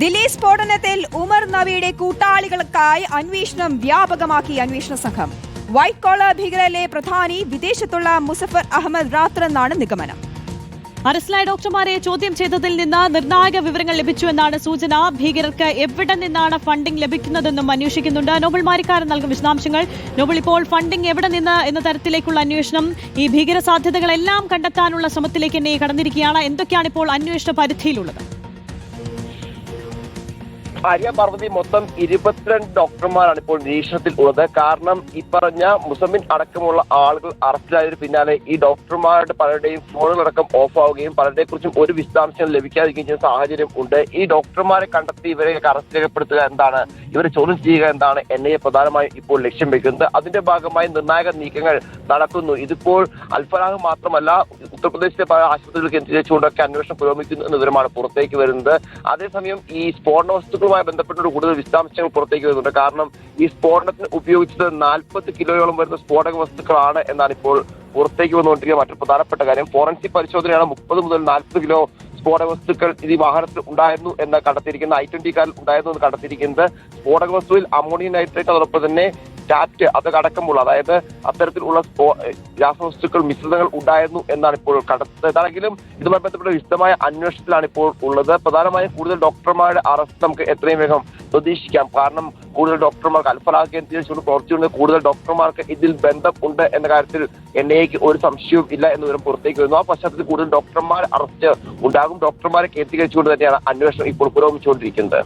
ദില്ലി സ്ഫോടനത്തിൽ ഉമർ നവിയുടെ കൂട്ടാളികൾക്കായി അന്വേഷണം വ്യാപകമാക്കി അന്വേഷണ സംഘം. വൈറ്റ് കോളർ ഭീകരയിലെ പ്രധാനി വിദേശത്തുള്ള മുസഫർ അഹമ്മദ് റാത്തെന്നാണ് നിഗമനം. അറസ്റ്റിലായ ഡോക്ടർമാരെ ചോദ്യം ചെയ്തതിൽ നിന്ന് നിർണായക വിവരങ്ങൾ ലഭിച്ചുവെന്നാണ് സൂചന. ഭീകരർക്ക് എവിടെ നിന്നാണ് ഫണ്ടിംഗ് ലഭിക്കുന്നതെന്നും അന്വേഷിക്കുന്നുണ്ട്. നോബൽ മാരിക്കാരൻ നൽകും വിശദാംശങ്ങൾ. നോബൽ ഇപ്പോൾ ഫണ്ടിംഗ് എവിടെ നിന്ന് എന്ന തരത്തിലേക്കുള്ള അന്വേഷണം. ഈ ഭീകര സാധ്യതകളെല്ലാം കണ്ടെത്താനുള്ള ശ്രമത്തിലേക്ക് തന്നെ കടന്നിരിക്കുകയാണ്. എന്തൊക്കെയാണ് ഇപ്പോൾ അന്വേഷണ പരിധിയിലുള്ളത്? ആര്യ പാർവതി മൊത്തം ഇരുപത്തിരണ്ട് ഡോക്ടർമാരാണ് ഇപ്പോൾ നിരീക്ഷണത്തിൽ ഉള്ളത്. കാരണം ഈ പറഞ്ഞ മുസമ്മിൻ അടക്കമുള്ള ആളുകൾ അറസ്റ്റിലായതിനു പിന്നാലെ ഈ ഡോക്ടർമാരുടെ പലരുടെയും ഫോണുകളടക്കം ഓഫ് ആവുകയും പലരെ കുറിച്ചും ഒരു വിശദാംശം ലഭിക്കാതിരിക്കുകയും ചെയ്യുന്ന സാഹചര്യം ഉണ്ട്. ഈ ഡോക്ടർമാരെ കണ്ടെത്തി ഇവരെ അറസ്റ്റ് രേഖപ്പെടുത്തുക എന്താണ്? ഇവരെ ചോദ്യം ചെയ്യുക എന്താണ്? എൻ ഐ എ പ്രധാനമായും ഇപ്പോൾ ലക്ഷ്യം വെക്കുന്നത്? അതിന്റെ ഭാഗമായി നിർണായക നീക്കങ്ങൾ നടക്കുന്നു. ഇതിപ്പോൾ അൽഫലാഹ് മാത്രമല്ല ഉത്തർപ്രദേശിലെ പല ആശുപത്രികൾ കേന്ദ്രീകരിച്ചുകൊണ്ടൊക്കെ അന്വേഷണം പുരോഗമിക്കുന്നു എന്ന വിവരമാണ് പുറത്തേക്ക് വരുന്നത്. അതേസമയം ഈ സ്ഫോടന വസ്തുക്കളുമായി ബന്ധപ്പെട്ട കൂടുതൽ വിശദാംശങ്ങൾ പുറത്തേക്ക് വരുന്നുണ്ട്. കാരണം ഈ സ്ഫോടനത്തിന് ഉപയോഗിച്ചത് നാൽപ്പത് കിലോയോളം വരുന്ന സ്ഫോടക വസ്തുക്കളാണ് എന്നാണ് ഇപ്പോൾ പുറത്തേക്ക് വന്നുകൊണ്ടിരിക്കുന്ന മറ്റൊരു പ്രധാനപ്പെട്ട കാര്യം. ഫോറൻസിക് പരിശോധനയാണ് മുപ്പത് മുതൽ നാൽപ്പത് കിലോ സ്ഫോടക വസ്തുക്കൾ ഈ വാഹനത്തിൽ ഉണ്ടായിരുന്നു എന്ന് കണ്ടെത്തിയിരിക്കുന്നത് ഐ ട്വന്റി കാറിൽ ഉണ്ടായിരുന്നു എന്ന് കണ്ടെത്തിയിരിക്കുന്നത്. സ്ഫോടക വസ്തുവിൽ അമോണിയം നൈട്രേറ്റ് അതോടൊപ്പം തന്നെ ടാറ്റ് അത് അടക്കമുള്ള അതായത് അത്തരത്തിലുള്ള രാസവസ്തുക്കൾ മിശ്രിതങ്ങൾ ഉണ്ടായിരുന്നു എന്നാണ് ഇപ്പോൾ കണ്ടെത്തുന്നത്. ഏതാണെങ്കിലും ഇതുമായി ബന്ധപ്പെട്ട വിശദമായ അന്വേഷണത്തിലാണ് ഇപ്പോൾ ഉള്ളത്. പ്രധാനമായും കൂടുതൽ ഡോക്ടർമാരുടെ അറസ്റ്റ് നമുക്ക് എത്രയും വേഗം പ്രതീക്ഷിക്കാം. കാരണം കൂടുതൽ ഡോക്ടർമാർക്ക് അൽഫലാ കേന്ദ്രീകരിച്ചുകൊണ്ട് പ്രവർത്തിച്ചുകൊണ്ട് കൂടുതൽ ഡോക്ടർമാർക്ക് ഇതിൽ ബന്ധം ഉണ്ട് എന്ന കാര്യത്തിൽ എൻ ഐക്ക് ഒരു സംശയവും ഇല്ല എന്ന് വിവരം പുറത്തേക്ക് വരുന്നു. ആ പശ്ചാത്തലത്തിൽ കൂടുതൽ ഡോക്ടർമാർ അറസ്റ്റ് ഉണ്ടാകും. ഡോക്ടർമാരെ കേന്ദ്രീകരിച്ചുകൊണ്ട് തന്നെയാണ് അന്വേഷണം ഇപ്പോൾ പുരോഗമിച്ചുകൊണ്ടിരിക്കുന്നത്.